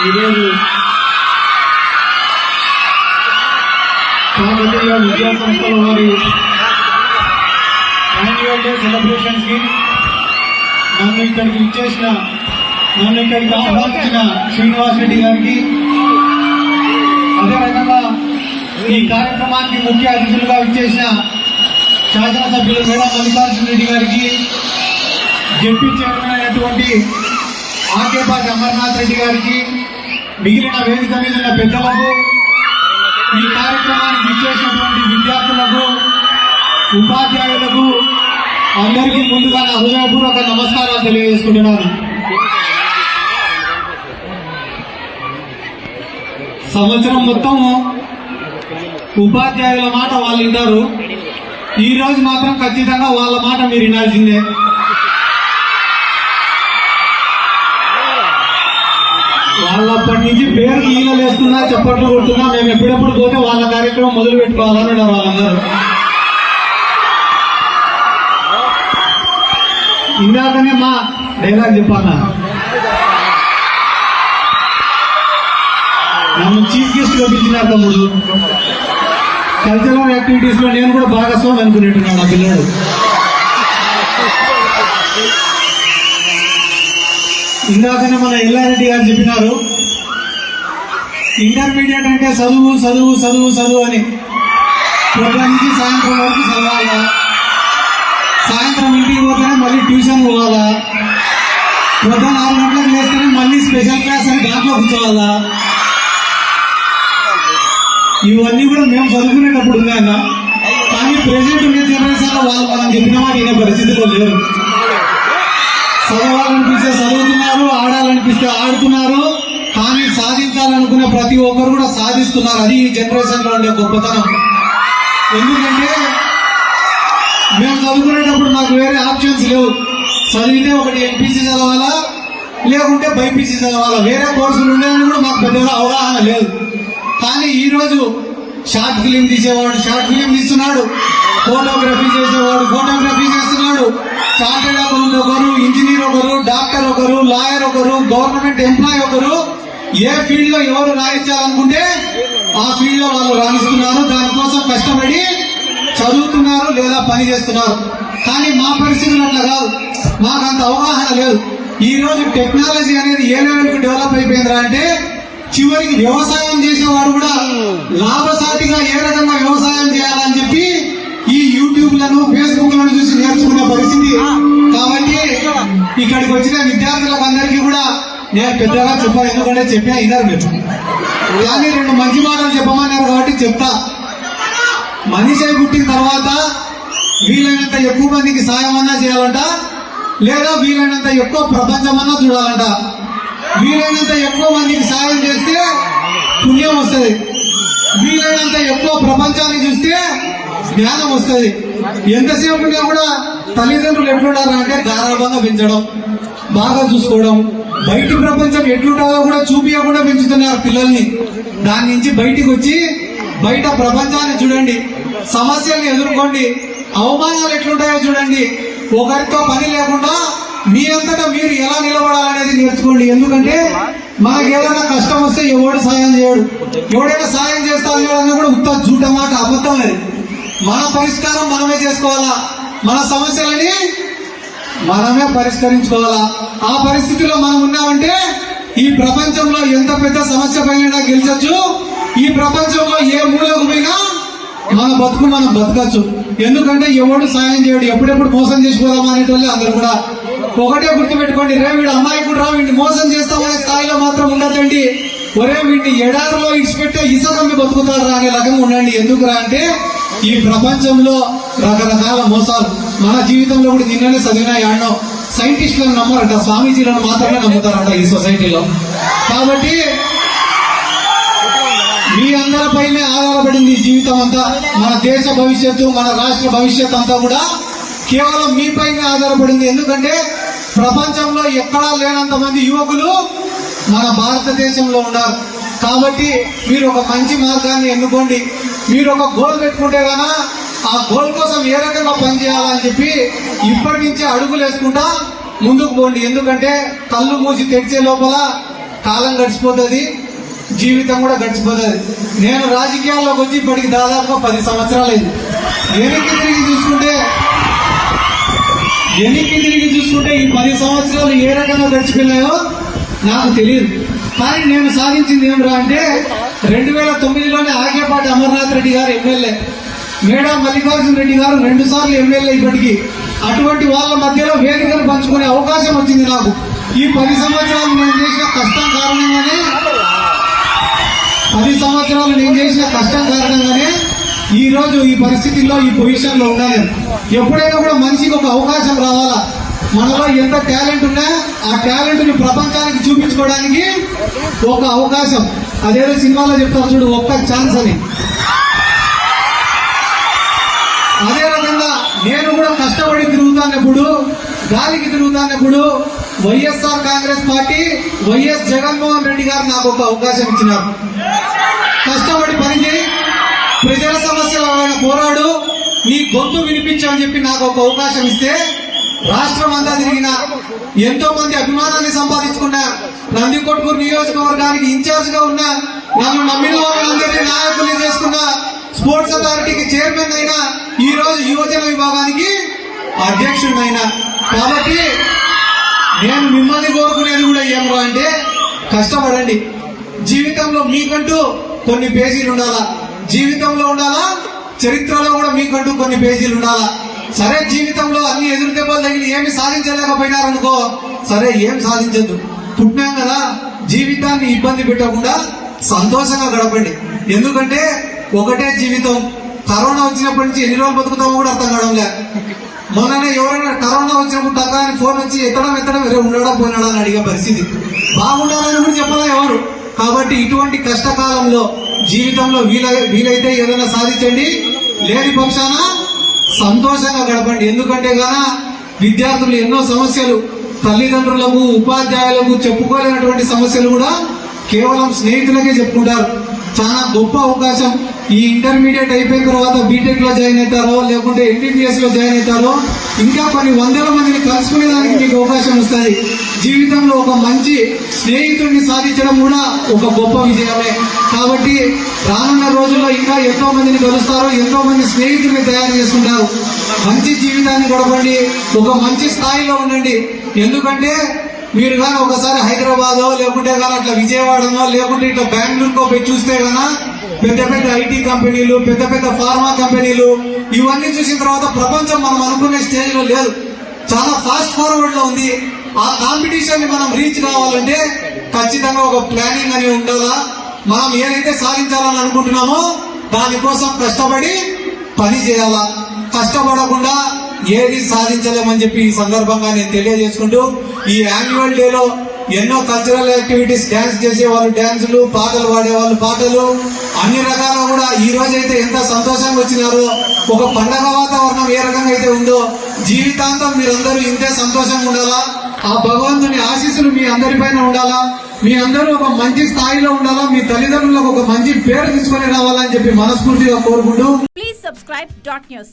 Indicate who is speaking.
Speaker 1: ఈరోజు కాకతీయ విద్యా సంస్థల వారి యాన్యువల్ డే సెలబ్రేషన్స్కి నన్ను ఇక్కడికి ఇచ్చేసిన నన్ను ఇక్కడికి ఆహ్వానించిన శ్రీనివాస్ రెడ్డి గారికి అదేవిధంగా ఈ కార్యక్రమానికి ముఖ్య అతిథులుగా ఇచ్చేసిన శాసనసభ్యులు మేడా మల్లికార్జున రెడ్డి గారికి జడ్పీ చైర్మన్ అయినటువంటి ఆకేపాటి అమర్నాథ్ రెడ్డి గారికి మిగిలిన వేదిక మీద ఉన్న పెద్దలకు ఈ కార్యక్రమానికి ఇచ్చేసినటువంటి విద్యార్థులకు ఉపాధ్యాయులకు అందరికీ ముందుగా నా హృదయపూర్వక నమస్కారాలు తెలియజేసుకుంటున్నాను. సంవత్సరం మొత్తం ఉపాధ్యాయుల మాట వాళ్ళు వింటారు. ఈ రోజు మాత్రం ఖచ్చితంగా వాళ్ళ మాట మీరు వినాల్సిందే. వాళ్ళప్పటి నుంచి పేరు ఈగలు వేస్తున్నా చప్పట్లు కొడుతున్నా మేము ఎప్పుడెప్పుడు పోతే వాళ్ళ కార్యక్రమం మొదలు పెట్టుకోవాలని వాళ్ళందరూ. ఇందాకనే మా డైలాగ్ చెప్పాలా? నన్ను చీఫ్ గెస్ట్ పిలిచినారు తమ్ముడు. కల్చరల్ యాక్టివిటీస్లో నేను కూడా భాగస్వామి అనుకునేట్టున్నాను ఆ పిల్లడు. ఇందాకనే మన ఎల్లారెడ్డి గారు చెప్పినారు ఇంటర్మీడియట్ అంటే చదువు చదువు చదువు చదువు అని. పొద్దున నుంచి సాయంత్రం వరకు చదవాలా? సాయంత్రం ఇంటికి పోతేనే మళ్ళీ ట్యూషన్ పోవాలా? పొద్దున ఆరు గంటలకు లేస్తేనే మళ్ళీ స్పెషల్ క్లాస్ అని దాంట్లో కూర్చోవాలా? ఇవన్నీ కూడా మేము చదువుకునేటప్పుడు ఉన్నాయన్న. కానీ ప్రెసెంట్ ఉండే జనరేషన్ వాళ్ళు మనం చెప్పిన మాట పరిస్థితిలో లేరు. చదవాలనిపిస్తే చదువుతున్నారు ఆడాలనిపిస్తే ఆడుతున్నారు కానీ సాధించాలనుకునే ప్రతి ఒక్కరు కూడా సాధిస్తున్నారు. అది ఈ జనరేషన్లో ఉండే గొప్పతనం. ఎందుకంటే మేము చదువుకునేటప్పుడు నాకు వేరే ఆప్షన్స్ లేవు. చదివితే ఒకటి ఎంపీసీ చదవాలా లేకుంటే బైపీసీ చదవాలా. వేరే కోర్సులు ఉండేవని కూడా మాకు పెద్దగా అవగాహన లేదు. కానీ ఈరోజు షార్ట్ ఫిలిం తీసేవాడు షార్ట్ ఫిలిం తీస్తున్నాడు. ఫోటోగ్రఫీ చేసేవాడు ఫోటోగ్రఫీ చేస్తున్నాడు. చార్టెడ్ అకౌంట్ ఒకరు ఇంజనీర్ ఒకరు డాక్టర్ ఒకరు లాయర్ ఒకరు గవర్నమెంట్ ఎంప్లాయ్ ఒకరు ఏ ఫీల్డ్లో ఎవరు రాయించాలనుకుంటే ఆ ఫీల్డ్లో వాళ్ళు రాణిస్తున్నారు. దానికోసం కష్టపడి చదువుతున్నారు లేదా పని చేస్తున్నారు. కానీ మా పరిస్థితులు అట్లా కాదు. మాకు అంత అవగాహన లేదు. ఈ రోజు టెక్నాలజీ అనేది ఏ లెవెల్కి డెవలప్ అయిపోయిందిరా అంటే చివరికి వ్యవసాయం చేసేవాడు కూడా లాభసాటిగా ఏ రకంగా వ్యవసాయం చేయాలని చెప్పి ఈ యూట్యూబ్లను ఫేస్బుక్లను చూసి నేర్చుకునే పరిస్థితి. కాబట్టి ఇక్కడికి వచ్చిన విద్యార్థులకు అందరికీ కూడా నేను పెద్దగా చెప్పాను ఎందుకంటే చెప్పినా ఇదారు మీరు. కానీ రెండు మంచి మాటలు చెప్పమన్నారు కాబట్టి చెప్తా. మనిషి పుట్టిన తర్వాత వీలైనంత ఎక్కువ మందికి సాయం అన్నా చేయాలంట లేదా వీలైనంత ఎక్కువ ప్రపంచం అన్నా చూడాలంట. వీలైనంత ఎక్కువ మందికి సాయం చేస్తే పుణ్యం వస్తుంది. వీలైనంత ఎక్కువ ప్రపంచాన్ని చూస్తే జ్ఞానం వస్తుంది. ఎంతసేపు ఉన్నా కూడా తల్లిదండ్రులు ఎట్లుండాలి అంటే గారాభంగా పెంచడం బాగా చూసుకోవడం. బయటి ప్రపంచం ఎట్లుంటారో కూడా చూపించకుండా పెంచుతున్నారు పిల్లల్ని. దాని నుంచి బయటికి వచ్చి బయట ప్రపంచాన్ని చూడండి సమస్యల్ని ఎదుర్కోండి అవమానాలు ఎట్లుంటాయో చూడండి. ఒకరితో పని లేకుండా మీ అంతటా మీరు ఎలా నిలబడాలనేది నేర్చుకోండి. ఎందుకంటే మనకి ఏదైనా కష్టం వస్తే ఎవడు సాయం చేయడు. ఎవడైనా సాయం చేస్తా కూడా ఉత్త జూట మాట అబద్ధం అది. మన పరిష్కారం మనమే చేసుకోవాలా? మన సమస్యలని మనమే పరిష్కరించుకోవాలా? ఆ పరిస్థితిలో మనం ఉన్నామంటే ఈ ప్రపంచంలో ఎంత పెద్ద సమస్య పైన గెలిచొచ్చు. ఈ ప్రపంచంలో ఏ మూలకు పోయినా మన బతుకు మనం బతకచ్చు. ఎందుకంటే ఎవడు సాయం చేయడు ఎప్పుడెప్పుడు మోసం చేసుకోదామా అనేటోళ్ళే అందరు కూడా. ఒకటే గుర్తుపెట్టుకోండి రే వీడు అమ్మాయి కూడా రా వీడిని మోసం చేస్తామనే స్థాయిలో మాత్రం ఉండదండి ఒరే వీడిని ఎడారిలో ఇచ్చిపెట్టే ఇసుకమ్మి బతుకుతారు రానే అనే రకంగా ఉండండి. ఎందుకురా అంటే ఈ ప్రపంచంలో రకరకాల మోసాలు. మన జీవితంలో కూడా నిన్ననే చదివిన యాడనో సైంటిస్టులను నమ్మరంట స్వామీజీలను మాత్రమే నమ్ముతారంట ఈ సొసైటీలో. కాబట్టి మీ అందరిపైనే ఆధారపడింది ఈ జీవితం అంతా. మన దేశ భవిష్యత్తు మన రాష్ట్ర భవిష్యత్తు అంతా కూడా కేవలం మీపైనే ఆధారపడింది. ఎందుకంటే ప్రపంచంలో ఎక్కడా లేనంత మంది యువకులు మన భారతదేశంలో ఉన్నారు. కాబట్టి మీరు ఒక మంచి మార్గాన్ని ఎన్నుకోండి. మీరు ఒక గోల్ పెట్టుకుంటే గానా ఆ గోల్ కోసం ఏ రకంగా పనిచేయాలని చెప్పి ఇప్పటి నుంచే అడుగులు వేసుకుంటా ముందుకు పోండి. ఎందుకంటే కళ్ళు మూసి తెరిచే లోపల కాలం గడిచిపోతుంది జీవితం కూడా గడిచిపోతుంది. నేను రాజకీయాల్లోకి వచ్చి ఇప్పటికి దాదాపుగా పది సంవత్సరాలు అయింది వెనక్కి తిరిగి చూసుకుంటే వెనక్కి తిరిగి చూసుకుంటే ఈ పది సంవత్సరాలు ఏ రకంగా గడిచిపోయినాయో నాకు తెలియదు. కానీ నేను సాధించింది ఏమిరా అంటే రెండు వేల తొమ్మిదిలోనే ఆగేపాటి అమర్నాథ్ రెడ్డి గారు ఎమ్మెల్యే మేడా మల్లికార్జున రెడ్డి గారు రెండు సార్లు ఎమ్మెల్యే ఇప్పటికీ. అటువంటి వాళ్ళ మధ్యలో వేదికను పంచుకునే అవకాశం వచ్చింది నాకు. ఈ పది సంవత్సరాలు నేను చేసిన కష్టం కారణంగానే పది సంవత్సరాలు నేను చేసిన కష్టం కారణంగానే ఈ రోజు ఈ పరిస్థితుల్లో ఈ పొజిషన్లో ఉన్నాను ఎప్పుడైనా కూడా మనిషికి ఒక అవకాశం రావాలా? మనలో ఎంత టాలెంట్ ఉన్నా ఆ టాలెంట్ని ప్రపంచానికి చూపించుకోవడానికి ఒక అవకాశం. అదేదో సినిమాలో చెప్తారు చూడు ఒక్క ఛాన్స్ అని. అదే రకంగా నేను కూడా కష్టపడి తిరుగుతానప్పుడు గాలికి తిరుగుతానప్పుడు YSR Congress party YS Jaganmohan Reddy garu నాకు ఒక అవకాశం ఇచ్చినారు. కష్టపడి పనిచేయి. ప్రజల సమస్యల పోరాడు. నీ గొంతు వినిపించమని చెప్పి నాకు ఒక అవకాశం ఇస్తే రాష్ట్రం అంతా తిరిగిన ఎంతో మంది అభిమానాన్ని సంపాదించుకున్న నందికొట్కూరు నియోజకవర్గానికి ఇన్ఛార్జ్గా ఉన్న నన్ను నమ్మిన వాళ్ళందరినీ నాయకులు చేసుకున్న స్పోర్ట్స్ అథారిటీకి చైర్మన్ అయినా ఈ రోజు యువజన విభాగానికి అధ్యక్షుడినైనా. కాబట్టి నేను మిమ్మల్ని కోరుకునేది కూడా ఏమో అంటే కష్టపడండి. జీవితంలో మీకంటూ కొన్ని పేజీలు ఉండాలా? జీవితంలో ఉండాలా? చరిత్రలో కూడా మీకంటూ కొన్ని పేజీలు ఉండాలా? సరే జీవితంలో అన్ని ఎదురు దెబ్బలు తగిలి ఏమి సాధించలేకపోయినారనుకో సరే ఏం సాధించద్దు. పుట్టినాం కదా జీవితాన్ని ఇబ్బంది పెట్టకుండా సంతోషంగా గడపండి. ఎందుకంటే ఒకటే జీవితం. కరోనా వచ్చినప్పటి నుంచి ఎన్ని రోజులు బతుకుతామో కూడా అర్థం కావడంలే మొన్ననే ఎవరైనా కరోనా వచ్చినప్పుడు టక్కా అని ఫోన్ వచ్చి ఎత్తడం ఎత్తడం వేరే ఉండడం పోయినాడా అని అడిగే పరిస్థితి. బాగుండాలని కూడా చెప్పాలా ఎవరు? కాబట్టి ఇటువంటి కష్టకాలంలో జీవితంలో వీలై వీలైతే ఏదైనా సాధించండి. లేని పక్షాన సంతోషంగా గడపండి. ఎందుకంటే గాన విద్యార్థులు ఎన్నో సమస్యలు తల్లిదండ్రులకు ఉపాధ్యాయులకు చెప్పుకోలేనటువంటి సమస్యలు కూడా కేవలం స్నేహితులకే చెప్పుకుంటారు. చాలా గొప్ప అవకాశం. ఈ ఇంటర్మీడియట్ అయిపోయిన తర్వాత బీటెక్లో జాయిన్ అవుతారో లేకుంటే ఎంబీబీఎస్లో జాయిన్ అవుతారో ఇంకా కొన్ని వందల మందిని కలుసుకునేదానికి మీకు అవకాశం వస్తుంది జీవితంలో ఒక మంచి స్నేహితుడిని సాధించడం కూడా ఒక గొప్ప విజయమే. కాబట్టి రానున్న రోజుల్లో ఇంకా ఎంతో మందిని కలుస్తారు ఎంతో మంది స్నేహితుడిని తయారు చేసుకుంటారు. మంచి జీవితాన్ని గడపండి ఒక మంచి స్థాయిలో ఉండండి. ఎందుకంటే మీరు కానీ ఒకసారి హైదరాబాద్ లేకుంటే కానీ అట్లా విజయవాడనో లేకుంటే ఇట్లా బెంగళూరుకో పోయి చూస్తే గానా పెద్ద పెద్ద ఐటీ కంపెనీలు పెద్ద పెద్ద ఫార్మా కంపెనీలు ఇవన్నీ చూసిన తర్వాత ప్రపంచం మనం అనుకునే స్టేజ్లో లేదు. చాలా ఫాస్ట్ ఫార్వర్డ్లో ఉంది. ఆ కాంపిటీషన్ని మనం రీచ్ కావాలంటే ఖచ్చితంగా ఒక ప్లానింగ్ అని ఉండాలా? మనం ఏదైతే సాధించాలని అనుకుంటున్నామో దానికోసం కష్టపడి పని చేయాలా? కష్టపడకుండా ఏది సాధించలేమని చెప్పి ఈ సందర్భంగా నేను తెలియజేసుకుంటూ ఈ యాన్యువల్ డేలో ఎన్నో కల్చరల్ యాక్టివిటీస్ డ్యాన్స్ చేసే వాళ్ళు డ్యాన్సులు పాటలు పాడేవాళ్ళు పాటలు అన్ని రకాల కూడా ఈ రోజైతే ఎంత సంతోషంగా వచ్చినారో ఒక పండగ వాతావరణం ఏ రకంగా అయితే ఉందో జీవితాంతం మీరందరూ ఇంతే సంతోషంగా ఉండాలా? ఆ భగవంతుని ఆశీస్సులు మీ అందరిపైన ఉండాలా? మీ అందరూ ఒక మంచి స్థాయిలో ఉండాలా? మీ తల్లిదండ్రులకు ఒక మంచి పేరు తీసుకొని రావాలని చెప్పి మనస్ఫూర్తిగా కోరుకుంటూ
Speaker 2: ప్లీజ్ సబ్స్క్రైబ్ డాట్ న్యూస్